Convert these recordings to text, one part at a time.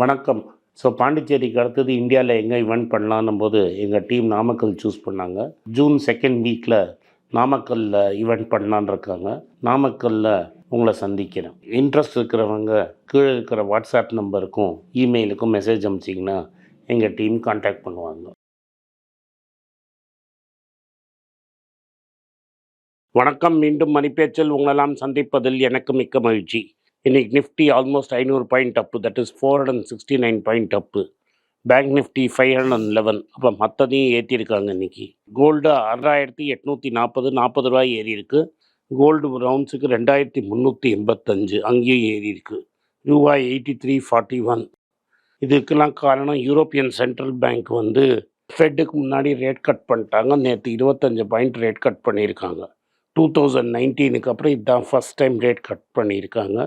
வணக்கம். ஸோ பாண்டிச்சேரிக்கு அடுத்தது இந்தியாவில் எங்கே இவெண்ட் பண்ணலான்னும் போது எங்கள் டீம் நாமக்கல் சூஸ் பண்ணாங்க. ஜூன் செகண்ட் வீக்கில் நாமக்கல்லில் இவெண்ட் பண்ணலான்னு இருக்காங்க. நாமக்கல்லில் உங்களை சந்திக்கிறேன். இன்ட்ரெஸ்ட் இருக்கிறவங்க கீழே இருக்கிற வாட்ஸ்அப் நம்பருக்கும் இமெயிலுக்கும் மெசேஜ் அனுப்பிச்சிங்கன்னா எங்கள் டீம் காண்டாக்ட் பண்ணுவாங்க. வணக்கம். மீண்டும் மணிப்பேச்சில் உங்களெல்லாம் சந்திப்பதில் எனக்கு மிக்க மகிழ்ச்சி. இன்னைக்கு நிஃப்டி ஆல்மோஸ்ட் ஐநூறு point up that is four hundred and sixty nine point up bank Nifty five hundred and eleven அப்போ மற்றதையும் ஏற்றிருக்காங்க இன்னைக்கு. கோல்டு ஆறாயிரத்தி எட்நூற்றி நாற்பது நாற்பது ரூபாய் ஏறி இருக்கு. கோல்டு ரவுண்ட்ஸுக்கு ரெண்டாயிரத்தி முந்நூற்றி எண்பத்தஞ்சு அங்கேயும் ஏறி இருக்கு. ரூபாய் எயிட்டி த்ரீ ஃபார்ட்டி ஒன் இதுக்கெல்லாம் காரணம் யூரோப்பியன் சென்ட்ரல் பேங்க் வந்து ஃபெட்டுக்கு முன்னாடி ரேட் கட் பண்ணிட்டாங்க. நேற்று இருபத்தஞ்சு பாயிண்ட் ரேட் கட் பண்ணியிருக்காங்க. டூ தௌசண்ட் நைன்டீனுக்கு அப்புறம் இதுதான் ஃபஸ்ட் டைம் ரேட் கட் பண்ணியிருக்காங்க.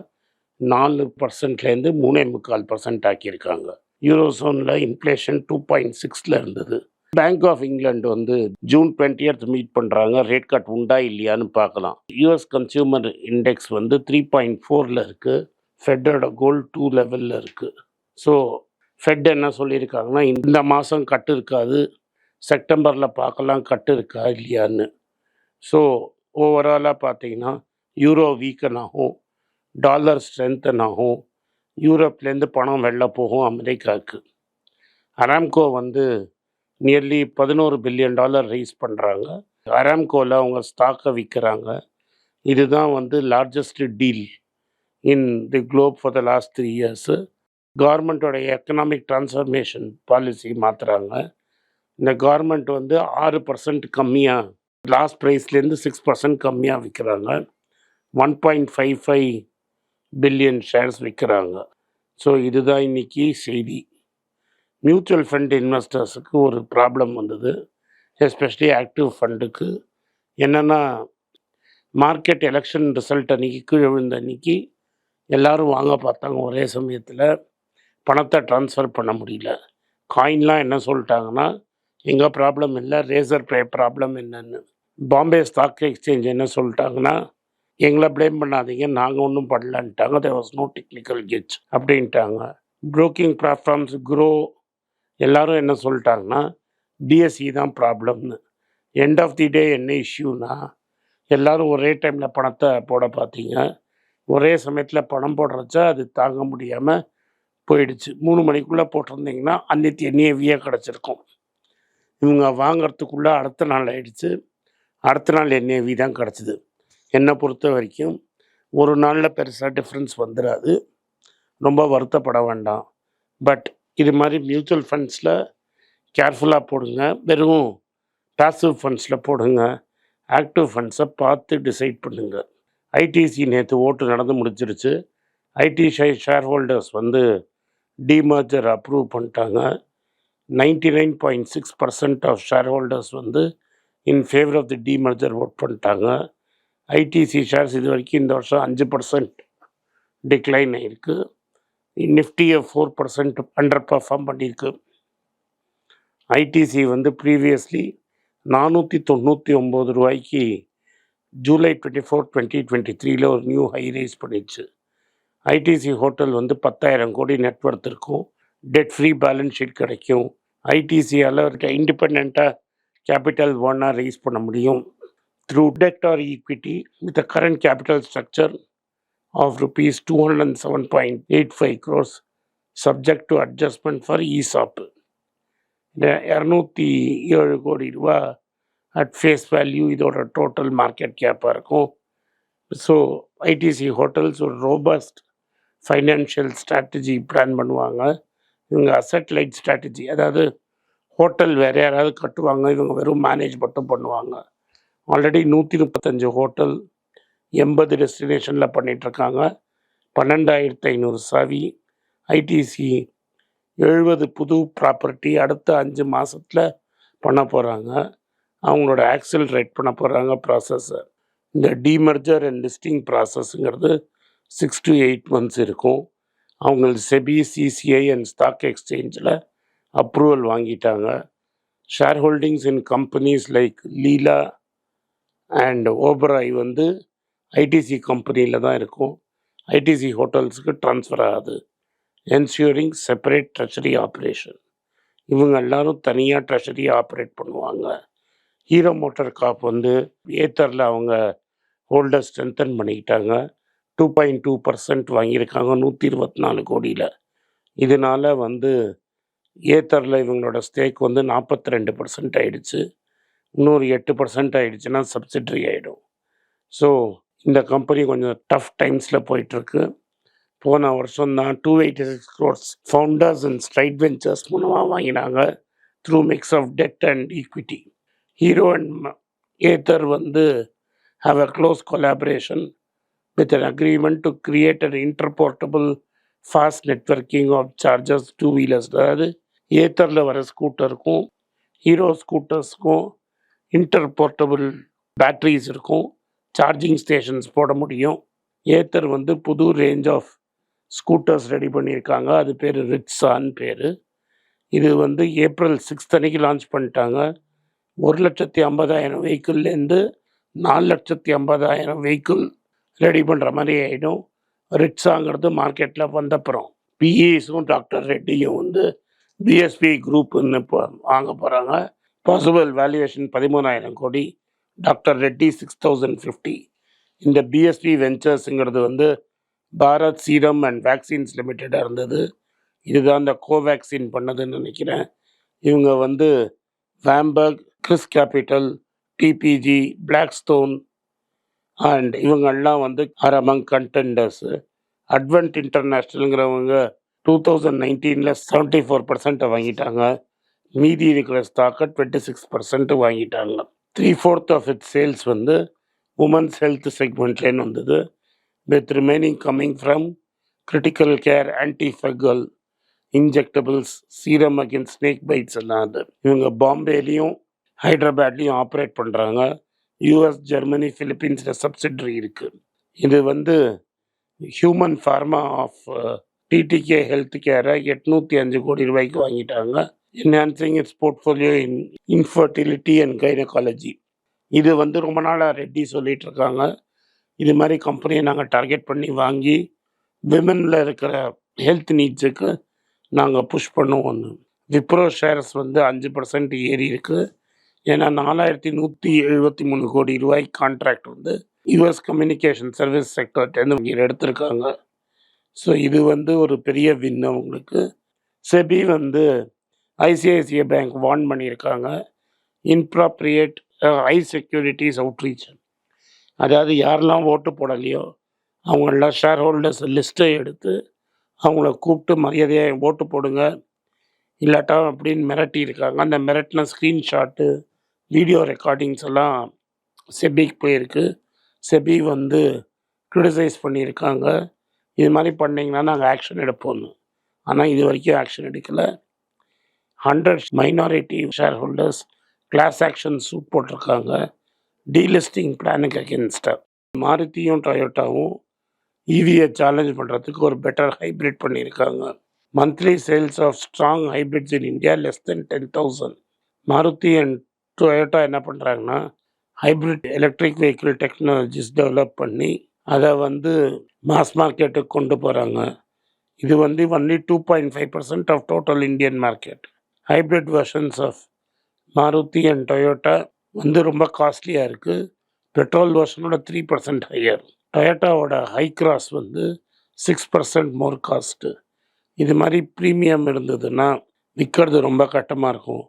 நாலு பர்சன்ட்லேருந்து மூணே முக்கால் பர்சன்ட் ஆக்கியிருக்காங்க. யூரோசோனில் இன்ஃப்ளேஷன் டூ பாயிண்ட் சிக்ஸில் இருந்தது. பேங்க் ஆஃப் இங்கிலாந்து வந்து ஜூன் டுவெண்ட்டியத் மீட் பண்ணுறாங்க ரேட் கட் உண்டா இல்லையான்னு பார்க்கலாம். யூஎஸ் கன்சியூமர் இண்டெக்ஸ் வந்து த்ரீ பாயிண்ட் ஃபோரில் இருக்குது ஃபெட்டோட கோல்டு டூ லெவலில் இருக்குது ஸோ ஃபெட் என்ன சொல்லியிருக்காங்கன்னா இந்த மாதம் கட்டு இருக்காது செப்டம்பரில் பார்க்கலாம் கட்டு இருக்கா இல்லையான்னு. ஸோ ஓவராலாக பார்த்தீங்கன்னா யூரோ வீக்கன் ஆகும். டாலர் ஸ்ட்ரென்தன் ஆகும் யூரோப்லேருந்து பணம் வெளில போகும் அமெரிக்காவுக்கு. அராம்கோ வந்து நியர்லி பதினோரு பில்லியன் டாலர் ரைஸ் பண்ணுறாங்க அராம்கோவில் அவங்க ஸ்டாக்கை விற்கிறாங்க இதுதான் வந்து largest deal in the globe for the last three years கவர்மெண்ட்டோடைய economic transformation policy மாற்றுறாங்க இந்த கவர்மெண்ட் வந்து ஆறு பர்சன்ட் கம்மியாக லாஸ்ட் ப்ரைஸ்லேருந்து சிக்ஸ் பர்சன்ட் கம்மியாக விற்கிறாங்க one point five five billion shares விற்கிறாங்க ஸோ இதுதான் இன்னைக்கு செய்தி. மியூச்சுவல் ஃபண்ட் இன்வெஸ்டர்ஸுக்கு ஒரு ப்ராப்ளம் வந்தது. எஸ்பெஷலி ஆக்டிவ் ஃபண்டுக்கு என்னென்னா மார்க்கெட் எலெக்ஷன் ரிசல்ட் அன்றைக்கி கீழே விழுந்த அன்னைக்கு எல்லோரும் வாங்க பார்த்தாங்க ஒரே சமயத்தில். பணத்தை ட்ரான்ஸ்ஃபர் பண்ண முடியல. காயின்லாம் என்ன சொல்லிட்டாங்கன்னா எங்கள் ப்ராப்ளம் இல்லை ரேசர் ப்ரே ப்ராப்ளம் என்னென்னு. பாம்பே ஸ்டாக் எக்ஸ்சேஞ்ச் என்ன சொல்லிட்டாங்கன்னா எங்களை ப்ளேம் பண்ணாதீங்க நாங்கள் ஒன்றும் பண்ணலன்ட்டாங்க there was no technical glitch அப்படின்ட்டாங்க. ப்ரோக்கிங் பிளாட்ஃபார்ம்ஸ் க்ரோ எல்லாரும் என்ன சொல்லிட்டாங்கன்னா டிஎஸ்சி தான் ப்ராப்ளம்னு எண்ட் ஆஃப் தி டே என்ன இஷ்யூனா எல்லாரும் ஒரே டைமில் பணத்தை போட பார்த்தீங்க ஒரே சமயத்தில் பணம் போடுறச்ச அது தாங்க முடியாமல் போயிடுச்சு. மூணு மணிக்குள்ளே போட்டிருந்தீங்கன்னா அன்னைக்கு என்ஏவியாக கிடச்சிருக்கும். இவங்க வாங்கிறதுக்குள்ளே அடுத்த நாள் ஆயிடுச்சு. அடுத்த நாள் என்ஏவி தான் கிடச்சிது. என்னை பொறுத்த வரைக்கும் ஒரு நாளில் பெருசாக டிஃப்ரென்ஸ் வந்துடாது ரொம்ப வருத்தப்பட வேண்டாம். பட் இது மாதிரி மியூச்சுவல் ஃபண்ட்ஸில் கேர்ஃபுல்லாக போடுங்க. வெறும் பேசிவ் ஃபண்ட்ஸில் போடுங்க. ஆக்டிவ் ஃபண்ட்ஸை பார்த்து டிசைட் பண்ணுங்க. ஐடிசி நேற்று ஓட்டு நடந்து முடிச்சிருச்சு ஐடி ஷேர் ஹோல்டர்ஸ் வந்து டிமர்ஜர் அப்ரூவ் பண்ணிட்டாங்க. Ninety nine point six percent of share holders வந்து in favour of the demerger vote பண்ணிட்டாங்க. ஐடிசி ஷேர்ஸ் இது வரைக்கும் இந்த வருஷம் அஞ்சு பர்சன்ட் டிக்ளைன் ஆகிருக்கு நிஃப்டியை ஃபோர் பர்சன்ட் அண்டர் பர்ஃபார்ம் பண்ணியிருக்கு ஐடிசி வந்து ப்ரீவியஸ்லி நானூற்றி தொண்ணூற்றி ஒம்பது ரூபாய்க்கு July twenty four twenty twenty த்ரீல ஒரு நியூ ஹை ரைஸ் பண்ணிடுச்சு ஐடிசி ஹோட்டல் வந்து பத்தாயிரம் கோடி நெட்ஒர்த் இருக்கும். டெட் ஃப்ரீ பேலன்ஸ் ஷீட் கிடைக்கும். ஐடிசியால் இண்டிபெண்ட்டாக கேபிட்டல் ஒன்னாக ரைஸ் பண்ண முடியும். Through debt or equity with current capital structure of of two hundred crores seven point eight five ESOP. Subject adjustment for இரநூத்தி ஏழு கோடி ரூபா அட் ஃபேஸ் வேல்யூ இதோட டோட்டல் மார்க்கெட் கேப்பாக இருக்கும். ஸோ ஐடிசி ஹோட்டல்ஸ் ஒரு ரோபஸ்ட் ஃபைனான்ஷியல் ஸ்ட்ராட்டஜி பிளான் பண்ணுவாங்க. இவங்க asset light strategy அதாவது ஹோட்டல் வேறு யாராவது கட்டுவாங்க இவங்க வெறும் மேனேஜ் மட்டும் பண்ணுவாங்க. ஆல்ரெடி நூற்றி முப்பத்தஞ்சு ஹோட்டல் எண்பது டெஸ்டினேஷனில் பண்ணிகிட்ருக்காங்க பன்னெண்டாயிரத்து ஐநூறு சாவி ஐடிசி எழுபது புது ப்ராப்பர்ட்டி அடுத்த அஞ்சு மாதத்தில் பண்ண போகிறாங்க அவங்களோட ஆக்சிலரேட் பண்ண போகிறாங்க ப்ராசஸை இந்த டிமர்ஜர் அண்ட் லிஸ்டிங் ப்ராசஸ்ங்கிறது சிக்ஸ் டு எயிட் மந்த்ஸ் இருக்கும். அவங்க செபி சிசிஐ அண்ட் ஸ்டாக் எக்ஸ்சேஞ்சில் அப்ரூவல் வாங்கிட்டாங்க. Share holdings in companies like Leela and Oberoi வந்து ஐடிசி கம்பெனியில் தான் இருக்கும். ஐடிசி ஹோட்டல்ஸுக்கு ட்ரான்ஸ்ஃபர் ஆகாது. என்ஷூரிங் செப்பரேட் ட்ரெஷரி ஆப்ரேஷன் இவங்க எல்லாரும் தனியாக ட்ரெஷரி ஆப்ரேட் பண்ணுவாங்க. ஹீரோ மோட்டர் காப் வந்து ஏத்தரில் அவங்க ஹோல்டர் ஸ்ட்ரென்தன் பண்ணிக்கிட்டாங்க. டூ பாயிண்ட் டூ பர்சன்ட் வாங்கியிருக்காங்க நூற்றி இருபத்தி நாலு கோடியில். இதனால வந்து ஏத்தரில் இவங்களோட ஸ்டேக் வந்து நாற்பத்தி ரெண்டு பர்சன்ட் ஆயிடுச்சு. இன்னொரு எட்டு பர்சன்ட் ஆகிடுச்சுன்னா சப்சிட்ரி ஆகிடும் ஸோ இந்த கம்பெனி கொஞ்சம் டஃப் டைம்ஸில் போயிட்டுருக்கு. போன வருஷம் தான் two eighty six crores founders and Stride Ventures மூலமாக வாங்கினாங்க through mix of debt and equity Hero and Ather வந்து have a close collaboration with an agreement to create an interportable fast networking of chargers two wheelers அதாவது ஏத்தரில் வர ஸ்கூட்டருக்கும் hero ஸ்கூட்டர்ஸ்க்கும் interportable batteries இருக்கும். Charging stations போட முடியும். ஏத்தர் வந்து புது ரேஞ்ச் ஆஃப் ஸ்கூட்டர்ஸ் ரெடி பண்ணியிருக்காங்க. அது பேர் ரிட்ஸான்னு பேர். இது வந்து ஏப்ரல் சிக்ஸ்த் அன்னைக்கு லான்ச் பண்ணிட்டாங்க. ஒரு லட்சத்தி ஐம்பதாயிரம் வெஹிக்கிள்லேருந்து நாலு லட்சத்தி ஐம்பதாயிரம் வெஹிக்கிள் ரெடி பண்ணுற மாதிரி ஆகிடும் ரிட்ஸாங்கிறது மார்க்கெட்டில் வந்தப்புறம் பிஇஸும் டாக்டர் ரெட்டியும் வந்து பிஎஸ்பி குரூப்னு இப்போ வாங்க போகிறாங்க பாசிபிள் வேல்யூவேஷன் பதிமூணாயிரம் கோடி. Doctor Reddy six thousand fifty இந்த பிஎஸ்பி வெஞ்சர்ஸுங்கிறது வந்து பாரத் சீரம் அண்ட் வேக்சின்ஸ் லிமிட்டடாக இருந்தது. இதுதான் இந்த கோவேக்சின் பண்ணதுன்னு நினைக்கிறேன். இவங்க வந்து Warburg ChrysCapital TPG Blackstone and இவங்கெல்லாம் வந்து ஆர் அமங் கண்டெண்டர்ஸு அட்வென்ட் இன்டர்நேஷ்னலுங்கிறவங்க டூ தௌசண்ட் நைன்டீனில் செவன்ட்டி ஃபோர் பர்சன்ட்டை வாங்கிட்டாங்க. மீதி இருக்கிற ஸ்டாக்கை டுவெண்ட்டி சிக்ஸ் பர்சன்ட் வாங்கிட்டாங்க. Three fourth of it sales வந்து உமன்ஸ் ஹெல்த் செக்மெண்ட்லேன்னு வந்தது. With remaining coming from critical care antifungal injectables serum again snake bites எல்லாம் அது. இவங்க பாம்பேலையும் ஹைதராபாத்லேயும் ஆப்ரேட் பண்ணுறாங்க யூஎஸ் ஜெர்மனி ஃபிலிப்பீன்ஸில் சப்சிடரி இருக்குது இது வந்து human pharma of TTK health கேரை எட்நூற்றி அஞ்சு கோடி ரூபாய்க்கு வாங்கிட்டாங்க. Enhancing its portfolio in infertility and gynaecology இது வந்து ரொம்ப நாளாக ரெட்டி சொல்லிட்டு இருக்காங்க. இது மாதிரி கம்பெனியை நாங்கள் டார்கெட் பண்ணி வாங்கி விமனில் இருக்கிற ஹெல்த் நீட்ஸுக்கு நாங்கள் புஷ் பண்ணுவோம். விப்ரோ ஷேர்ஸ் வந்து அஞ்சு பர்சன்ட் ஏறி இருக்குது ஏன்னா நாலாயிரத்தி நூற்றி எழுபத்தி மூணு கோடி ரூபாய் கான்ட்ராக்ட் வந்து யுஎஸ் கம்யூனிகேஷன் சர்வீஸ் செக்டர்ட்டேருந்து இங்கே எடுத்திருக்காங்க. ஸோ இது வந்து ஒரு பெரிய வின் அவங்களுக்கு செபி வந்து ஐசிஐசிஐ பேங்க் வார்ன் பண்ணியிருக்காங்க. Inappropriate high securities outreach. அதாவது யாரெல்லாம் ஓட்டு போடலையோ அவங்களெல்லாம் ஷேர் ஹோல்டர்ஸ் லிஸ்ட்டை எடுத்து அவங்கள கூப்பிட்டு மரியாதையாக ஓட்டு போடுங்க. இல்லாட்டா அப்படின்னு மிரட்டி இருக்காங்க. அந்த மிரட்டின ஸ்க்ரீன்ஷாட்டு வீடியோ ரெக்கார்டிங்ஸ் எல்லாம் செபிக்கு போயிருக்கு. செபி வந்து க்ரிட்டிசைஸ் பண்ணியிருக்காங்க. இது மாதிரி பண்ணிங்கன்னா நாங்கள் ஆக்ஷன் எடுப்போம். ஆனால் இது வரைக்கும் ஆக்ஷன் எடுக்கலை. Hundred minority shareholders class action suit போட்டிருக்காங்க டீலிஸ்டிங் பிளானுக்கு அகேன்ஸ்டாக மாருதியும் டொயோட்டாவும் ஈவியை சேலஞ்ச் பண்ணுறதுக்கு ஒரு பெட்டர் ஹைப்ரிட் பண்ணியிருக்காங்க. Monthly sales of strong hybrids in India less than ten thousand Maruti and Toyota என்ன பண்ணுறாங்கன்னா hybrid electric vehicle technologies develop பண்ணி அதை வந்து மாஸ் மார்க்கெட்டுக்கு கொண்டு போகிறாங்க இது வந்து only two point five percent of total Indian market hybrid versions of Maruti and Toyota வந்து ரொம்ப காஸ்ட்லியாக இருக்குது பெட்ரோல் வெர்ஷனோட த்ரீ பர்சன்ட் ஹையர் டொயோட்டாவோட ஹை கிராஸ் வந்து சிக்ஸ் பர்சன்ட் மோர் காஸ்ட்டு இது மாதிரி ப்ரீமியம் இருந்ததுன்னா விற்கிறது ரொம்ப கட்டமாக இருக்கும்.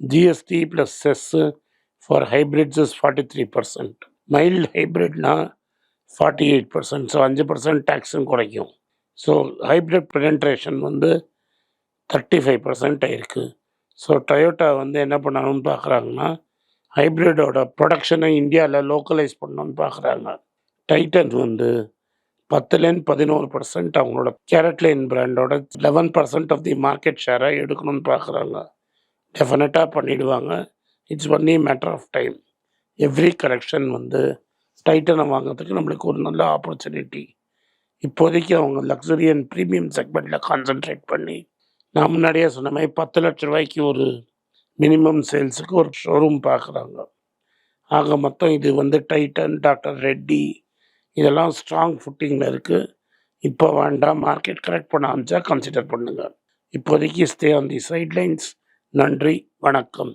GST plus cess for hybrids is forty three percent mild ஹைப்ரிட்னா forty eight percent so அஞ்சு பர்சன்ட் டேக்ஸும் குறைக்கும். ஸோ ஹைப்ரிட் பெனட்ரேஷன் வந்து தேர்ட்டி ஃபைவ் பர்சன்ட் ஆயிருக்கு. ஸோ டொயோட்டா வந்து என்ன பண்ணணும்னு பார்க்குறாங்கன்னா ஹைப்ரிடோட ப்ரொடக்ஷனை இந்தியாவில் லோக்கலைஸ் பண்ணணும்னு பார்க்குறாங்க. டைட்டன் வந்து பத்துலேருந்து பதினோரு பர்சன்ட் அவங்களோட கேரட்லைன் பிராண்டோட eleven percent of the market ஷேரை எடுக்கணும்னு பார்க்குறாங்க. டெஃபினட்டாக பண்ணிடுவாங்க. It's only matter of time every correction வந்து டைட்டனை வாங்குறதுக்கு நம்மளுக்கு ஒரு நல்ல ஆப்பர்ச்சுனிட்டி இப்போதைக்கு அவங்க லக்ஸுரி அண்ட் ப்ரீமியம் செக்மெண்ட்டில் கான்சென்ட்ரேட் பண்ணி நான் முன்னாடியே சொன்ன மாதிரி பத்து லட்ச ரூபாய்க்கு ஒரு மினிமம் சேல்ஸுக்கு ஒரு ஷோரூம் பார்க்குறாங்க ஆக மொத்தம் இது வந்து டைட்டன் டாக்டர் ரெட்டி இதெல்லாம் ஸ்ட்ராங் ஃபுட்டிங்கில் இருக்குது இப்போ வேண்டாம் மார்க்கெட் கரெக்ட் பண்ண ஆரம்பிச்சா கன்சிடர் பண்ணுங்கள் இப்போதைக்கு ஸ்டே ஆன் தி சைட்லைன்ஸ் நன்றி வணக்கம்.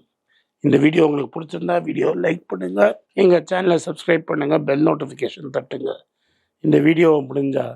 இந்த வீடியோ உங்களுக்கு பிடிச்சிருந்தா வீடியோ லைக் பண்ணுங்கள் எங்கள் சேனலை சப்ஸ்கிரைப் பண்ணுங்கள் பெல் நோட்டிஃபிகேஷன் தட்டுங்க. இந்த வீடியோவை முடிஞ்சால்